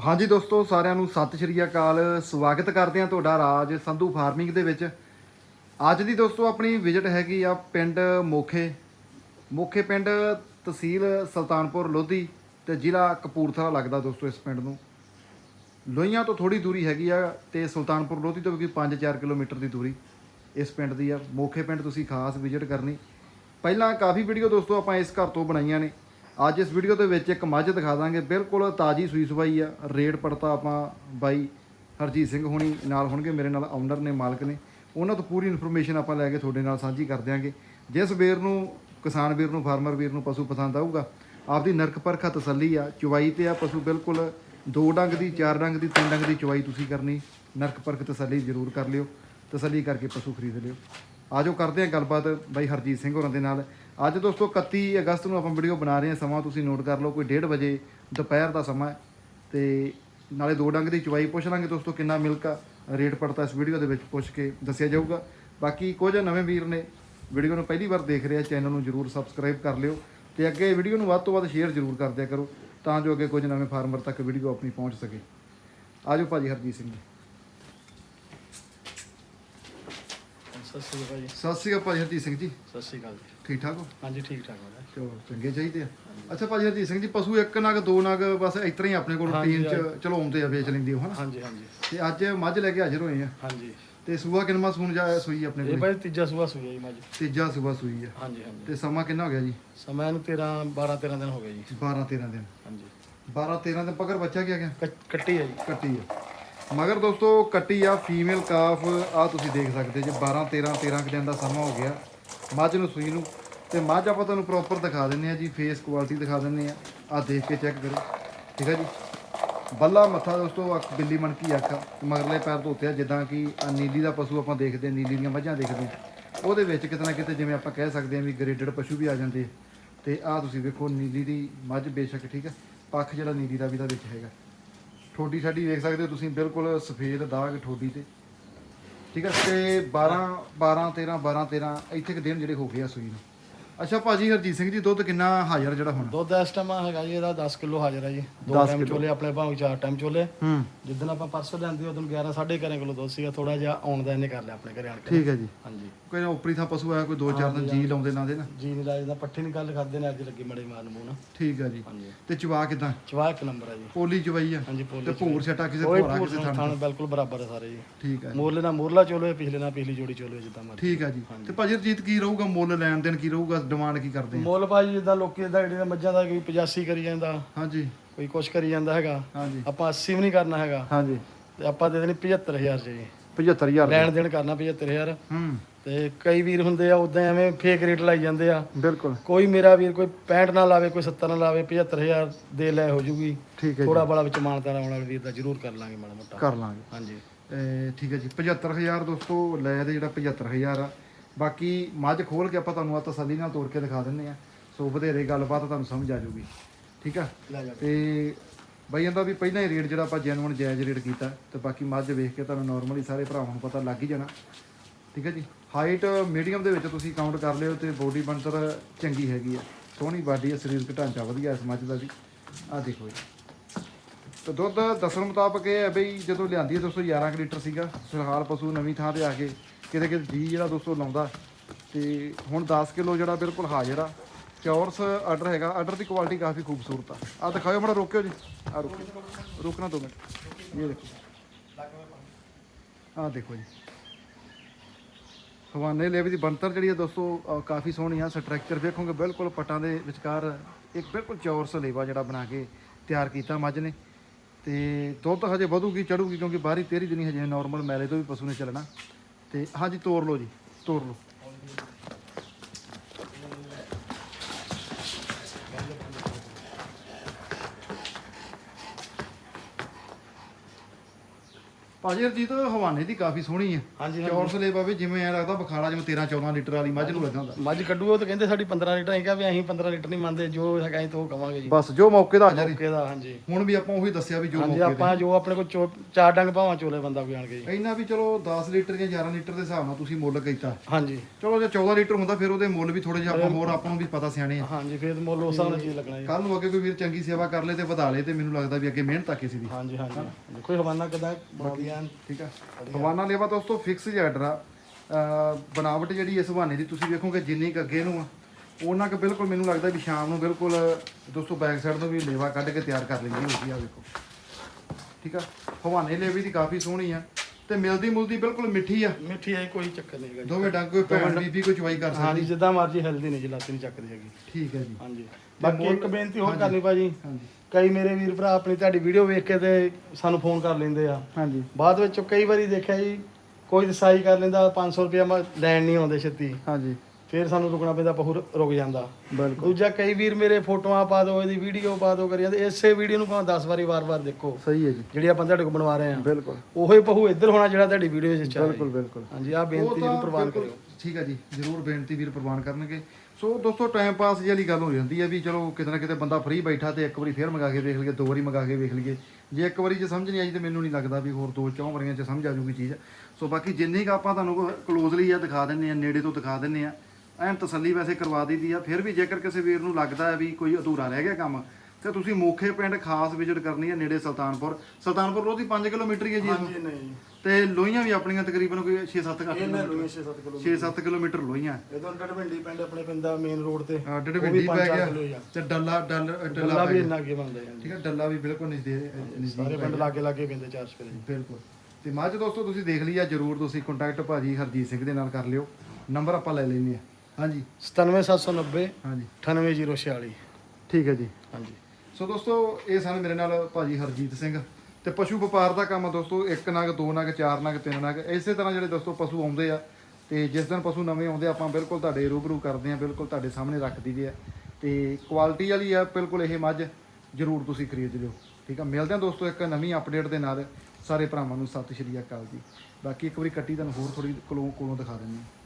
ਹਾਂਜੀ ਦੋਸਤੋ, ਸਾਰਿਆਂ ਨੂੰ ਸਤਿ ਸ਼੍ਰੀ ਅਕਾਲ। ਸਵਾਗਤ ਕਰਦੇ ਹਾਂ ਤੁਹਾਡਾ ਰਾਜ ਸੰਧੂ ਫਾਰਮਿੰਗ ਦੇ ਵਿੱਚ। ਅੱਜ ਦੀ ਦੋਸਤੋ, ਆਪਣੀ ਵਿਜ਼ਿਟ ਹੈਗੀ ਆ ਪਿੰਡ ਮੋਖੇ। ਮੋਖੇ ਪਿੰਡ ਤਹਿਸੀਲ ਸੁਲਤਾਨਪੁਰ, ਲੋਧੀ ਤੇ ਜ਼ਿਲ੍ਹਾ ਕਪੂਰਥਲਾ ਲੱਗਦਾ ਦੋਸਤੋ ਇਸ ਪਿੰਡ ਨੂੰ। ਲੋਹੀਆਂ ਤੋਂ ਥੋੜੀ ਦੂਰੀ ਹੈਗੀ ਆ ਤੇ ਸੁਲਤਾਨਪੁਰ, ਲੋਧੀ ਤੋਂ ਵੀ 5-4 ਕਿਲੋਮੀਟਰ ਦੀ ਦੂਰੀ ਇਸ ਪਿੰਡ ਦੀ ਆ। ਮੋਖੇ ਪਿੰਡ ਤੁਸੀਂ ਖਾਸ ਵਿਜ਼ਿਟ ਕਰਨੀ। ਪਹਿਲਾਂ ਕਾਫੀ ਵੀਡੀਓ ਦੋਸਤੋ ਆਪਾਂ ਇਸ ਘਰ ਤੋਂ ਬਣਾਈਆਂ ਨੇ। ਅੱਜ ਇਸ ਵੀਡੀਓ ਦੇ ਵਿੱਚ ਇੱਕ ਮੱਝ ਦਿਖਾ ਦਾਂਗੇ। ਬਿਲਕੁਲ ਤਾਜੀ ਸੂਈ ਸਵਾਈ ਆ। ਰੇਟ ਪੜਤਾ ਆਪਾਂ ਬਾਈ ਹਰਜੀਤ ਸਿੰਘ ਹੋਣੀ ਨਾਲ ਹੋਣਗੇ, ਮੇਰੇ ਨਾਲ ਓਨਰ ਨੇ, ਮਾਲਕ ਨੇ। ਉਹਨਾਂ ਤੋਂ ਪੂਰੀ ਇਨਫੋਰਮੇਸ਼ਨ ਆਪਾਂ ਲੈ ਕੇ ਤੁਹਾਡੇ ਨਾਲ ਸਾਂਝੀ ਕਰ ਦਿਆਂਗੇ। ਜਿਸ ਵੀਰ ਨੂੰ, ਕਿਸਾਨ ਵੀਰ ਨੂੰ ਫਾਰਮਰ ਵੀਰ ਨੂੰ ਪਸ਼ੂ ਪਸੰਦ ਆਊਗਾ, ਆਪਦੀ ਨਰਕ ਪਰਖਾ ਤਸੱਲੀ ਆ। ਚੁਵਾਈ ਤੇ ਆ ਪਸ਼ੂ ਬਿਲਕੁਲ ਦੋ ਡੰਗ ਦੀ, ਚਾਰ ਡੰਗ ਦੀ, ਤਿੰਨ ਡੰਗ ਦੀ ਚੁਵਾਈ ਤੁਸੀਂ ਕਰਨੀ। ਨਰਕ ਪਰਖ ਤਸੱਲੀ ਜ਼ਰੂਰ ਕਰ ਲਿਓ। ਤਸੱਲੀ ਕਰਕੇ ਪਸ਼ੂ ਖਰੀਦ ਲਿਓ। ਆਜੋ ਕਰਦੇ ਹਾਂ ਗੱਲਬਾਤ ਬਾਈ ਹਰਜੀਤ ਸਿੰਘ ਹੋਰਾਂ ਦੇ ਨਾਲ। ਅੱਜ ਦੋਸਤੋ 31 ਅਗਸਤ ਨੂੰ ਆਪਾਂ ਵੀਡੀਓ ਬਣਾ ਰਹੇ ਹਾਂ। ਸਮਾਂ ਤੁਸੀਂ ਨੋਟ ਕਰ ਲਓ, ਕੋਈ 1:30 ਵਜੇ ਦੁਪਹਿਰ ਦਾ ਸਮਾਂ ਹੈ ਤੇ ਨਾਲੇ ਦੋ ਡੰਗ ਦੀ ਚਵਾਈ ਪੁੱਛ ਲਾਂਗੇ ਦੋਸਤੋ ਕਿੰਨਾ ਮਿਲਕ ਆ। ਰੇਟ ਪੜਤਾ ਇਸ ਵੀਡੀਓ ਦੇ ਵਿੱਚ ਪੁੱਛ ਕੇ ਦੱਸਿਆ ਜਾਊਗਾ। ਬਾਕੀ ਕੁਝ ਨਵੇਂ ਵੀਰ ਨੇ ਵੀਡੀਓ ਨੂੰ ਪਹਿਲੀ ਵਾਰ ਦੇਖ ਰਿਹਾ ਚੈਨਲ ਨੂੰ ਜਰੂਰ ਸਬਸਕ੍ਰਾਈਬ ਕਰ ਲਿਓ ਤੇ ਅੱਗੇ ਵੀਡੀਓ ਨੂੰ ਵੱਧ ਤੋਂ ਵੱਧ ਸ਼ੇਅਰ ਜਰੂਰ ਕਰਦਿਆ ਕਰੋ ਤਾਂ ਜੋ ਅੱਗੇ ਕੁਝ ਨਵੇਂ ਫਾਰਮਰ ਤੱਕ ਵੀਡੀਓ ਆਪਣੀ ਪਹੁੰਚ ਸਕੇ। ਆਜੋ ਭਾਜੀ ਹਰਜੀਤ ਸਿੰਘ ਜੀ। ਸਤਿ ਸ਼੍ਰੀ ਅਕਾਲ ਜੀ। ਸਤਿ ਸ਼੍ਰੀ ਅਕਾਲ ਭਾਜੀ ਹਰਜੀਤ ਸਿੰਘ ਜੀ। ਸਤਿ ਸ਼੍ਰੀ ਅਕਾਲ ਜੀ। ਠੀਕ ਠਾਕ ਹੋ? ਹਾਂਜੀ ਠੀਕ ਠਾਕ ਹੋ ਚਲੋ ਚੰਗੇ ਚਾਹੀਦੇ ਆ। ਅੱਛਾ ਭਾਜੀ ਹਰਜੀਤ ਸਿੰਘ ਜੀ ਪਸ਼ੂ ਇੱਕ ਨਗ ਦੋ ਨਗ ਬਸ ਇਸ ਤਰ੍ਹਾਂ ਹੀ ਆਪਣੇ ਕੋਲ ਰੂਟੀਨ ਚ ਚਲੋ ਆਉਂਦੇ ਆ ਵੇਚ ਲੈਂਦੇ ਹੋ ਹਨਾ? ਹਾਂਜੀ ਹਾਂਜੀ। ਤੇ ਅੱਜ ਮੱਝ ਲੈ ਕੇ ਹਾਜ਼ਰ ਹੋਏ ਆ। ਹਾਂਜੀ। ਤੇ ਸੂਆ ਕਿੰਨਾ ਸੂਨ ਜਾ ਸੂਈ ਆਪਣੇ ਇਹ ਭਾਈ ਤੀਜਾ ਸੂਆ ਸੂਆ ਜੀ ਮੱਝ। ਤੀਜਾ ਸੂਆ ਸੂਈ ਆ। ਹਾਂਜੀ ਹਾਂਜੀ। ਤੇ ਸਮਾਂ ਕਿੰਨਾ ਹੋ ਗਿਆ ਜੀ? ਸਮਾਂ ਨੂੰ 13 12 13 ਦਿਨ ਹੋ ਗਏ ਜੀ। 12 13 ਦਿਨ। ਹਾਂਜੀ। 12 13 ਦਿਨ ਪਕੜ ਬੱਚਾ ਗਿਆ ਗਿਆ? ਕੱਟ- ਹੈ ਜੀ। ਕੱਟੀ ਆ। ਮਗਰ ਦੋਸਤੋ ਕੱਟੀ ਆ ਫੀਮੇਲ ਕਾਫ ਆ ਤੁਸੀਂ ਦੇਖ ਸਕਦੇ ਜੇ 12 13 13 ਕੁ ਦਿਨ ਦਾ ਸਮਾਂ ਹੋ ਗਿਆ। ਮੱਝ ਨੂੰ ਸੂਈ ਨੂੰ। ਤੇ ਮੱਝ ਆਪਾਂ ਤੁਹਾਨੂੰ ਪ੍ਰੋਪਰ ਦਿਖਾ ਦਿੰਨੇ ਆ ਜੀ ਫੇਸ ਕੁਆਲਿਟੀ ਦਿਖਾ ਦਿੰਨੇ ਆ ਆ ਦੇਖ ਕੇ ਚੈੱਕ ਕਰੋ। ਠੀਕ ਹੈ ਜੀ? ਬੱਲਾ ਮੱਥਾ ਦੋਸਤੋ ਅੱਖ ਬਿੱਲੀ ਮਣਕੀ ਅੱਖ। ਮਗਰਲੇ ਪੈਰ ਧੋਤੇ ਆ ਜਿੱਦਾਂ ਕਿ ਨੀਲੀ ਦਾ ਪਸ਼ੂ ਆਪਾਂ ਦੇਖਦੇ ਹਾਂ, ਨੀਲੀ ਦੀਆਂ ਮੱਝਾਂ ਦੇਖਦੇ ਉਹਦੇ ਵਿੱਚ ਕਿਤੇ ਨਾ ਕਿਤੇ ਜਿਵੇਂ ਆਪਾਂ ਕਹਿ ਸਕਦੇ ਹਾਂ ਵੀ ਗ੍ਰੇਡਡ ਪਸ਼ੂ ਵੀ ਆ ਜਾਂਦੇ ਆ। ਤੇ ਆਹ ਤੁਸੀਂ ਵੇਖੋ ਨੀਲੀ ਦੀ ਮੱਝ ਬੇਸ਼ੱਕ ਠੀਕ ਹੈ ਪੱਖ ਜਿਹੜਾ ਨੀਲੀ ਦਾ ਵੀ ਦਾ ਵਿੱਚ ਹੈਗਾ। ਠੋਡੀ ਸਾਡੀ ਵੇਖ ਸਕਦੇ ਹੋ, ਤੁਸੀਂ ਬਿਲਕੁਲ ਸਫੇਦ ਦਾਗ ਠੋਡੀ ਤੇ। ਠੀਕ ਹੈ, ਤੇ 12 12 13 12 13 ਇੱਥੇ ਕਿ ਦਿਨ ਜਿਹੜੇ ਹੋ ਗਏ ਆ ਸੂਈ ਨੂੰ। ਅੱਛਾ ਭਾਜੀ ਹਰਜੀਤ ਸਿੰਘ ਜੀ ਦੁੱਧ ਕਿੰਨਾ ਹਾਜ਼ਰ ਜਿਹੜਾ ਹੁਣ? ਦੁੱਧ ਇਸ ਟਾਈਮ ਹੈਗਾ ਜੀ ਇਹਦਾ 10 ਕਿਲੋ ਹਾਜ਼ਰ ਹੈ ਜੀ। ਦੋ 10 ਟਾਈਮ ਚੋਲੇ ਆਪਣੇ ਭਾਵੇਂ ਚਾਰ ਟਾਈਮ ਚੋਲੇ। ਹੂੰ। ਜਿੱਦਣ ਆਪਾਂ ਪਰਸੋਂ ਲੈਂਦੇ ਉਦੋਂ 11 11.5 ਕਿਲੋ ਦੁੱਧ ਸੀਗਾ ਥੋੜਾ ਜਿਹਾ ਆਉਣ ਦਾ ਇਹਨੇ ਕਰ ਲਿਆ ਆਪਣੇ ਘਰੇ ਆਣ ਕੇ। ਠੀਕ ਹੈ ਜੀ। ਹਾਂਜੀ। ਕੋਈ ਨਾ ਉਪਰੀ ਥਾਂ ਪਸ਼ੂ ਆਇਆ ਕੋਈ 2-4 ਦਿਨ ਜੀ ਲਾਉਂਦੇ ਨਾ ਦੇ ਨਾ। ਜੀ ਨਹੀਂ ਰਾਜ ਦਾ ਪੱਠੇ ਨਹੀਂ ਗੱਲ ਕਰਦੇ ਨੇ ਅੱਜ ਲੱਗੀ ਮੜੇ ਮਾਰਨ ਮੂੰਹ ਠੀਕ ਹੈ ਜੀ। ਹਾਂਜੀ। ਤੇ ਚਵਾ ਕਿਦਾਂ? ਚਵਾ ਇੱਕ ਨੰਬਰ ਹੈ ਜੀ। ਪੋਲੀ ਚਵਾਈ ਆ? ਹਾਂਜੀ ਤੇ ਪੋਲੀ ਭੂਰ ਛਟਾ ਕਿਸੇ ਕੋਈ ਭੋਰਾ ਕਿਸੇ ਥਾਂ ਥਾਣ ਬਿਲਕੁਲ ਬਰਾਬਰ ਹੈ ਸਾਰੇ ਜੀ। ਠੀਕ ਹੈ ਮੋਰਲੇ ਨਾਲ ਮੋਰਲਾ ਚੋਲੇ ਪਿਛਲੇ ਨਾਲ ਪਿਛਲੀ ਜੋੜੀ ਚੋਲੇ ਜਿੱਦਾਂ ਮਰਜ਼ੀ। ਠੀਕ ਹੈ ਜੀ। ਤੇ ਭਾਜੀ ਹਰਜੀਤ ਕੀ ਰਹੂਗਾ? ਮੁੱਲ ਲੈਣ ਦੇਣ ਕੀ ਰਹੂਗਾ? ਡਿਮਾਂਡ ਕੀ ਕਰਦੇ ਆ? ਮੁੱਲ ਭਾਜੀ ਜਿੱਦਾਂ ਲੋਕੀ ਜਿੱਦਾਂ ਜਿਹੜੀਆਂ ਮੱਝਾਂ ਦਾ ਕੋਈ 85 ਕਰੀ ਜਾਂਦਾ ਹਾਂਜੀ। ਕੋਈ ਕੁਛ ਕਰੀ ਜਾਂਦਾ ਹੈਗਾ ਹਾਂਜੀ। ਆਪਾਂ 80 ਵੀ ਨਹੀਂ ਕਰਨਾ ਹੈਗਾ ਹਾਂਜੀ। ਤੇ ਆਪਾਂ ਦੇ ਦੇਣੀ 75000 ਚ ਜੀ। 75000 ਲੈਣ ਦੇਣ ਕਰਨਾ 75000 ਹੂੰ। ਤੇ ਕਈ ਵੀਰ ਹੁੰਦੇ ਆ ਉਦਾਂ ਐਵੇਂ ਫੇਕ ਰੇਟ ਲਾਈ ਜਾਂਦੇ ਆ। ਬਿਲਕੁਲ। ਕੋਈ ਮੇਰਾ ਵੀਰ ਕੋਈ 65 ਨਾ ਲਾਵੇ ਕੋਈ 70 ਨਾ ਲਾਵੇ 75000 ਦੇ ਲੈ ਹੋ ਜੂਗੀ। ਠੀਕ ਹੈ ਥੋੜਾ ਬੜਾ ਵਿੱਚ ਮਾਨਤਾ ਆਉਣ ਵਾਲੇ ਵੀਰ ਦਾ ਜ਼ਰੂਰ ਕਰ ਲਾਂਗੇ ਮਾੜਾ ਮੋਟਾ। ਕਰ ਲਾਂਗੇ। ਹਾਂਜੀ। ਇਹ ਠੀਕ ਹੈ ਜੀ 75000 ਦੋਸਤੋ ਲੈ ਦੇ ਜਿਹੜਾ 75000 ਆ। ਬਾਕੀ ਮੱਝ ਖੋਲ ਕੇ ਆਪਾਂ ਤੁਹਾਨੂੰ ਆ ਤਸੱਲੀ ਨਾਲ ਤੋੜ ਕੇ ਦਿਖਾ ਦਿੰਨੇ ਆ ਸੋ ਵਧੇਰੇ ਗੱਲਬਾਤ ਤੁਹਾਨੂੰ ਸਮਝ ਆ ਜਾਊਗੀ। ਠੀਕ ਆ? ਤੇ ਬਈ ਇਹਦਾ ਵੀ ਪਹਿਲਾਂ ਹੀ ਰੇਟ ਜਿਹੜਾ ਆਪਾਂ ਜੈਨੂਅਨ ਜਾਇਜ਼ ਰੇਟ ਕੀਤਾ ਤੇ ਬਾਕੀ ਮੱਝ ਵੇਖ ਕੇ ਤੁਹਾਨੂੰ ਨਾਰਮਲੀ ਸਾਰੇ ਭਰਾਵਾਂ ਨੂੰ ਪਤਾ ਲੱਗ ਹੀ ਜਾਣਾ। ਠੀਕ ਹੈ ਜੀ? ਹਾਈਟ ਮੀਡੀਅਮ ਦੇ ਵਿੱਚ ਤੁਸੀਂ ਕਾਊਂਟ ਕਰ ਲਿਓ ਤੇ ਬੋਡੀ ਬਣਤਰ ਚੰਗੀ ਹੈਗੀ ਆ। ਸੋਹਣੀ ਬਾਡੀ ਹੈ ਸਰੀਰਕ ਢਾਂਚਾ ਵਧੀਆ ਇਸ ਮੱਝ ਦਾ ਵੀ। ਆ ਦੇਖੋ ਜੀ। ਤੇ ਦੁੱਧ ਦੱਸਣ ਮੁਤਾਬਕ ਇਹ ਹੈ ਬਈ ਜਦੋਂ ਲਿਆਂਦੀ ਹੈ ਦੋਸਤੋ 11 ਕੁ ਲੀਟਰ ਸੀਗਾ। ਫਿਲਹਾਲ ਪਸ਼ੂ ਨਵੀਂ ਥਾਂ ਤੇ ਆ ਕੇ ਕਿਤੇ ਕਿਤੇ ਜੀ ਜਿਹੜਾ ਦੋਸਤੋ ਲਾਉਂਦਾ ਤੇ ਹੁਣ 10 ਕਿਲੋ ਜਿਹੜਾ ਬਿਲਕੁਲ ਹਾਜ਼ਰ ਆ। ਚੌਰਸ ਆਰਡਰ ਹੈਗਾ ਆਰਡਰ ਦੀ ਕੁਆਲਿਟੀ ਕਾਫੀ ਖੂਬਸੂਰਤ ਆ। ਆ ਦਿਖਾਓ ਮੜਾ ਰੋਕਿਓ ਜੀ। ਆ ਰੋਕਿਓ ਰੁਕਣਾ ਦੋ ਮਿੰਟ। ਇਹ ਦੇਖੋ। ਆ ਦੇਖੋ ਜੀ। ਹਵਾਨੇ ਲੇਵ ਦੀ ਬੰਤਰ ਜਿਹੜੀ ਆ ਦੋਸਤੋ ਕਾਫੀ ਸੋਹਣੀ ਆ। ਸਟਰਕਚਰ ਵੇਖੋਗੇ, ਬਿਲਕੁਲ ਪਟਾਂ ਦੇ ਵਿਚਕਾਰ ਇੱਕ ਬਿਲਕੁਲ ਚੌਰਸ ਲੇਵਾ ਜਿਹੜਾ ਬਣਾ ਕੇ ਤਿਆਰ ਕੀਤਾ ਮੱਝ ਨੇ। ਤੇ ਦੁੱਧ ਹਜੇ ਵਧੂਗੀ ਚੜੂਗੀ ਕਿਉਂਕਿ ਬਾਹਰੀ ਤੇਰੀ ਦਿਨੀ ਹਜੇ ਨਾਰਮਲ ਮੈਲੇ ਤੋਂ ਵੀ ਪਸ਼ੂ ਨੇ ਚੱਲਣਾ। ਤੇ ਹਾਂਜੀ ਤੋੜ ਲਓ ਜੀ ਤੋੜ ਲਓ। ਭਾਜੀ ਹਰਜੀਤ ਹਵਾਨੇ ਦੀ ਕਾਫੀ ਸੋਹਣੀ ਆ। ਹਾਂਜੀ ਚੌਰਸ ਲੈ ਬਾਵੇ ਜਿਵੇਂ ਐ ਲੱਗਦਾ ਬਖਾਲਾ ਜਿਵੇਂ 13 14 ਲੀਟਰ ਵਾਲੀ ਮੱਝ ਨੂੰ ਲੱਗਾ ਹੁੰਦਾ। ਮੱਝ ਕੱਢੂ ਉਹ ਤਾਂ ਕਹਿੰਦੇ ਸਾਡੀ 15 ਲੀਟਰ ਅਸੀਂ ਕਿਹਾ ਵੀ ਅਸੀਂ 15 ਲੀਟਰ ਨਹੀਂ ਮੰਨਦੇ ਜੋ ਹੈਗਾ ਅਸੀਂ ਤਾਂ ਕਵਾਂਗੇ ਜੀ। ਬਸ ਜੋ ਮੌਕੇ ਦਾ ਹਾਜ਼ਰ ਮੌਕੇ ਦਾ ਹਾਂਜੀ। ਹੁਣ ਵੀ ਆਪਾਂ ਉਹੀ ਦੱਸਿਆ ਵੀ ਜੋ ਹਾਂਜੀ ਮੌਕੇ ਆਪਾਂ ਜੋ ਆਪਣੇ ਕੋਲ ਚੋ- ਚਾਰ ਡੰਗ ਭਾਵਾਂ ਚੋਲੇ ਬੰਦਾ ਕੋਈ ਆਣ ਕੇ ਜੀ। ਇੰਨਾ ਵੀ ਚਲੋ 10 ਲੀਟਰ ਜਾਂ 11 ਲੀਟਰ ਦੇ ਹਿਸਾਬ ਨਾਲ ਤੁਸੀਂ ਮੁੱਲ ਕੀਤਾ। ਹਾਂਜੀ। ਚਲੋ ਜੇ 14 ਲੀਟਰ ਹੁੰਦਾ ਫਿਰ ਉਹਦੇ ਮੁੱਲ ਵੀ ਥੋੜੇ ਜਿਹਾ ਆਪਾਂ ਹੋਰ ਆਪਾਂ ਨੂੰ ਵੀ ਪਤਾ ਸਿਆਣੇ ਆ। ਹਾਂਜੀ ਫਿਰ ਮੁੱਲ ਉਸ ਹਿਸਾਬ ਨਾਲ ਚੀਜ਼ ਲੱਗਣਾ ਜੀ। ਕੱਲ ਨੂੰ ਅੱਗੇ ਕੋਈ ਵੀਰ ਚੰਗੀ ਸੇਵਾ ਕਰ ਲੇ ਤੇ ਵਧਾ ਲੇ ਤੇ ਮੈਨੂੰ ਲੱਗਦਾ ਵੀ ਅੱਗੇ ਮਿਹਨਤ ਆ ਕਿਸੇ ਦੀ। ਹਾਂਜੀ ਹਾਂਜੀ। ਦੇਖੋ ਹਵਾਨਾ ਕਿਦਾਂ ਠੀਕ ਆ? ਹਵਾਨਾ ਲੇਵਾ ਦੋਸਤੋ ਫਿਕਸ ਜੈਡਰ ਆ ਅਹ ਬਣਾਵਟ ਜਿਹੜੀ ਇਸ ਹਵਾਨੇ ਦੀ ਤੁਸੀਂ ਵੇਖੋਗੇ ਜਿੰਨੀ ਕੁ ਅੱਗੇ ਨੂੰ ਆ ਉਹਨਾਂ ਕੁ ਬਿਲਕੁਲ ਮੈਨੂੰ ਲੱਗਦਾ ਵੀ ਸ਼ਾਮ ਨੂੰ ਬਿਲਕੁਲ ਦੋਸਤੋ ਬੈਕ ਸਾਈਡ ਤੋਂ ਵੀ ਲੇਵਾ ਕੱਢ ਕੇ ਤਿਆਰ ਕਰ ਲੈਂਦੀ ਹੋਊਗੀ ਆ ਵੇਖੋ। ਠੀਕ ਆ? ਹਵਾਨੇ ਲੇਵੇ ਦੀ ਕਾਫੀ ਸੋਹਣੀ ਆ ਤੇ ਮਿਲਦੀ ਮੁਲਦੀ ਬਿਲਕੁਲ ਮਿੱਠੀ ਆ। ਮਿੱਠੀ ਹੈ ਕੋਈ ਚੱਕਰ ਨਹੀਂ ਹੈਗਾ ਜੀ। ਦੋਵੇਂ ਡੰਗ ਕੋਈ ਭੈਣ ਬੀਬੀ ਕੋਈ ਚਵਾਈ ਕਰ ਸਕਦੀ। ਹਾਂਜੀ ਜਿੱਦਾਂ ਮਰਜ਼ੀ ਹੈਲਦੀ ਨਹੀਂ ਜੀ ਲੱਤ ਨਹੀਂ ਚੱਕਦੀ ਹੈਗੀ। ਠੀਕ ਹੈ ਜੀ। ਹਾਂਜੀ। ਬਾਕੀ ਇੱਕ ਬੇਨਤੀ ਹੋਰ ਕਰਨੀ ਭਾਜੀ। ਹਾਂਜੀ। ਕਈ ਮੇਰੇ ਵੀਰ ਭਰਾ ਆਪਣੀ ਤੁਹਾਡੀ ਵੀਡੀਓ ਵੇਖ ਕੇ ਤੇ ਸਾਨੂੰ ਫੋਨ ਕਰ ਲੈਂਦੇ ਆ। ਹਾਂਜੀ। ਬਾਅਦ ਵਿੱਚ ਕਈ ਵਾਰੀ ਦੇਖਿਆ ਜੀ ਕੋਈ ਦਸਾਈ ਕਰ ਲੈਂਦਾ 500 ਰੁਪਇਆ ਮੈਂ ਲੈਣ ਨਹੀਂ ਆਉਂਦੇ ਛੇਤੀ। ਹਾਂਜੀ। ਫਿਰ ਸਾਨੂੰ ਰੁਕਣਾ ਪੈਂਦਾ ਪਹੂ ਰੁਕ ਜਾਂਦਾ। ਬਿਲਕੁਲ। ਦੂਜਾ ਕਈ ਵੀਰ ਮੇਰੇ ਫੋਟੋਆਂ ਪਾ ਦਿਓ ਇਹਦੀ ਵੀਡੀਓ ਪਾ ਦਿਓ ਕਰੀ ਜਾਂਦੇ ਇਸੇ ਵੀਡੀਓ ਨੂੰ ਭਾਵੇਂ 10 ਵਾਰੀ ਵਾਰ-ਵਾਰ ਦੇਖੋ। ਸਹੀ ਹੈ ਜੀ। ਜਿਹੜੀ ਆਪਾਂ ਤੁਹਾਡੇ ਕੋਲ ਬਣਵਾ ਰਹੇ ਹਾਂ ਬਿਲਕੁਲ। ਉਹੀ ਪਹੂ ਇੱਧਰ ਹੋਣਾ ਜਿਹੜਾ ਤੁਹਾਡੀ ਵੀਡੀਓ ਵਿੱਚ ਚੱਲ ਬਿਲਕੁਲ ਬਿਲਕੁਲ। ਹਾਂਜੀ ਉਹ ਬੇਨਤੀ ਜ਼ਰੂਰ ਪ੍ਰਵਾਨ ਕਰਿਓ। ਠੀਕ ਹੈ ਜੀ ਜ਼ਰੂਰ ਬੇਨਤੀ ਵੀਰ ਪ੍ਰਵਾਨ ਕਰਨਗੇ। ਸੋ ਦੋਸਤੋ ਟਾਈਮ ਪਾਸ ਜਿਹੀ ਵਾਲੀ ਗੱਲ ਹੋ ਜਾਂਦੀ ਹੈ ਵੀ ਚਲੋ ਕਿਤੇ ਨਾ ਕਿਤੇ ਬੰਦਾ ਫ੍ਰੀ ਬੈਠਾ ਤੇ ਇੱਕ ਵਾਰੀ ਫੇਰ ਮੰਗਾ ਕੇ ਵੇਖ ਲਈਏ, ਦੋ ਵਾਰੀ ਮੰਗਾ ਕੇ ਵੇਖ ਲਈਏ। ਜੇ ਇੱਕ ਵਾਰੀ 'ਚ ਸਮਝ ਨਹੀਂ ਆਈ ਤੇ ਮੈਨੂੰ ਨਹੀਂ ਲੱਗਦਾ ਵੀ ਹੋਰ ਦੋ ਚੌਂ ਵਾਰੀਆਂ 'ਚ ਸਮਝ ਆ ਜੂਗੀ ਚੀਜ਼। ਸੋ ਬਾਕੀ ਜਿੰਨੀ ਕੁ ਆਪਾਂ ਤੁਹਾਨੂੰ ਕਲੋਜ਼ਲੀ ਆ, ਦਿਖਾ ਦਿੰਨੇ ਆ, ਨੇੜੇ ਤੋਂ ਦਿਖਾ ਦਿੰਨੇ ਆ। ਐਨ ਤਸੱਲੀ ਵੈਸੇ ਕਰਵਾ ਦਈਦੀ ਆ। ਫਿਰ ਵੀ ਜੇਕਰ ਕਿਸੇ ਵੀਰ ਨੂੰ ਲੱਗਦਾ ਹੈ ਵੀ ਕੋਈ ਅਧੂਰਾ ਰਹਿ ਗਿਆ ਕੰਮ ਤੇ ਤੁਸੀਂ ਮੋਖੇ ਪਿੰਡ ਖਾਸ ਵਿਜ਼ਿਟ ਕਰਨੀ ਹੈ ਨੇੜੇ ਸੁਲਤਾਨਪੁਰ। ਸੁਲਤਾਨਪੁਰ ਦੀ 5 ਕਿਲੋਮੀਟਰ ਹੀ ਹੈ ਜੀ ਇਹ। ਹਾਂਜੀ ਨਹੀਂ। ਤੇ ਲੋਹੀਆਂ ਵੀ ਆਪਣੀਆਂ ਤਕਰੀਬਨ ਕੋਈ 6-7 ਘੱਟ ਇਹਨਾਂ ਨੂੰ 6-7 ਕਿਲੋ 6-7 ਕਿਲੋਮੀਟਰ। ਲੋਹੀਆਂ। ਇਦੋਂ ਡੜਵੰਡੀ ਪਿੰਡ ਆਪਣੇ ਪਿੰਡ ਮੇਨ ਰੋਡ ਤੇ। ਡਡਵਿੰਡੀ ਪੰਜ ਪੈ ਚਾਰ ਗਿਆ। ਕਿਲੋ ਹੀ ਆ। ਤੇ ਡੱਲਾ ਡੱਲ ਡੱਲਾ ਪੈ ਵੀ ਗਿਆ। ਇੰਨਾ ਅੱਗੇ ਬੰਦਾ ਜਾਂਦੇ ਠੀਕ ਹੈ ਡੱਲਾ ਵੀ ਬਿਲਕੁਲ ਨਜ਼ਦੀਕ ਨਜ਼ਦੀਕ ਸਾਰੇ ਪਿੰਡ ਲਾਗੇ ਲਾਗੇ ਪੈਂਦੇ ਚਾਰ ਸਪਰੇ ਬਿਲਕੁਲ। ਤੇ ਮੱਝ ਦੋਸਤੋ ਤੁਸੀਂ ਦੇਖ ਲਿਆ ਜਰੂਰ ਤੁਸੀਂ ਕੰਟੈਕਟ ਭਾਜੀ ਹਰਜੀਤ ਸਿੰਘ ਦੇ ਨਾਲ ਕਰ ਲਿਓ। ਨੰਬਰ ਆਪਾਂ ਲੈ ਲੈਨੇ ਆ ਹਾਂਜੀ। 97790 ਹਾਂਜੀ। 98046 ਠੀਕ ਹੈ ਜੀ। ਹਾਂਜੀ। ਸੋ ਦੋਸਤੋ, ਇਹ ਸਨ ਮੇਰੇ ਨਾਲ ਭਾਜੀ ਹਰਜੀਤ ਸਿੰਘ ਤੇ ਪਸ਼ੂ ਵਪਾਰ ਦਾ ਕੰਮ ਦੋਸਤੋ, ਇੱਕ ਨਗ, ਦੋ ਨਗ, ਚਾਰ ਨਗ, ਤਿੰਨ ਨਗ, ਇਸੇ ਤਰ੍ਹਾਂ ਜਿਹੜੇ ਦੋਸਤੋ ਪਸ਼ੂ ਆਉਂਦੇ ਆ ਤੇ ਜਿਸ ਦਿਨ ਪਸ਼ੂ ਨਵੇਂ ਆਉਂਦੇ ਆਪਾਂ ਬਿਲਕੁਲ ਤੁਹਾਡੇ ਰੂਬਰੂ ਕਰਦੇ ਆ, ਬਿਲਕੁਲ ਤੁਹਾਡੇ ਸਾਹਮਣੇ ਰੱਖ ਦਈਦੇ ਆ ਤੇ ਕੁਆਲਿਟੀ ਵਾਲੀ ਆ, ਬਿਲਕੁਲ ਇਹ ਮੱਝ ਜਰੂਰ ਤੁਸੀਂ ਖਰੀਦ ਲਿਓ। ਠੀਕ ਆ, ਮਿਲਦੇ ਆ ਦੋਸਤੋ ਇੱਕ ਨਵੀਂ ਅਪਡੇਟ ਦੇ ਨਾਲ। ਸਾਰੇ ਭਰਾਵਾਂ ਨੂੰ ਸਤਿ ਸ਼੍ਰੀ ਅਕਾਲ ਜੀ। ਬਾਕੀ ਇੱਕ ਵਾਰੀ ਕੱਟੀ ਤੁਹਾਨੂੰ ਹੋਰ ਥੋੜੀ ਕੋਲੋਂ ਕੋਲੋਂ ਦਿਖਾ ਦਿੰਦੇ ਹਾਂ